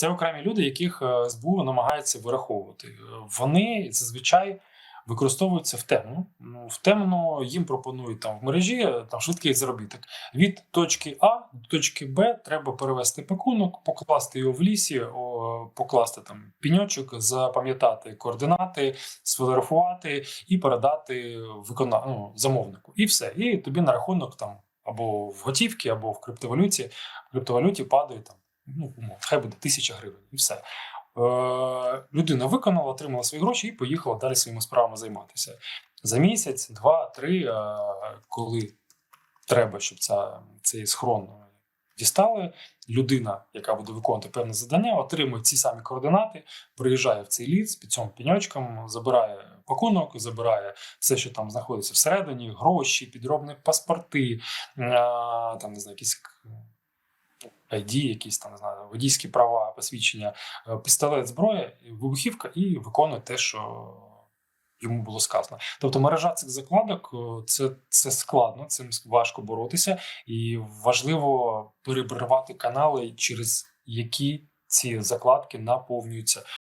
це окремі люди, яких е, СБУ намагається вираховувати. Е, Вони зазвичай використовуються в темну. Ну, в темну їм пропонують там в мережі е, там швидкий заробіток. Від точки А до точки Б треба перевести пакунок, покласти його в лісі, покласти там піньочок, запам'ятати координати, сфотографувати і передати викона... ну, замовнику. І все. І тобі на рахунок там або в готівці, або в криптовалюті. В криптовалюті падає там, ну, хай буде тисяча гривень, і все. Е, людина виконала, отримала свої гроші і поїхала далі своїми справами займатися. За місяць, два, три, е, коли треба, щоб ця, цей схрон дістали, людина, яка буде виконувати певне завдання, отримує ці самі координати, приїжджає в цей ліс під цим пеньочком, забирає пакунок, забирає все, що там знаходиться всередині, гроші, підробні паспорти, е, там не знаю, якісь ID, якісь там не знаю, водійські права, посвідчення, е, пістолет, зброя, вибухівка і виконує те, що йому було сказано. Тобто мережа цих закладок е, це, це складно, цим важко боротися, і важливо перебривати канали, через які ці закладки наповнюються.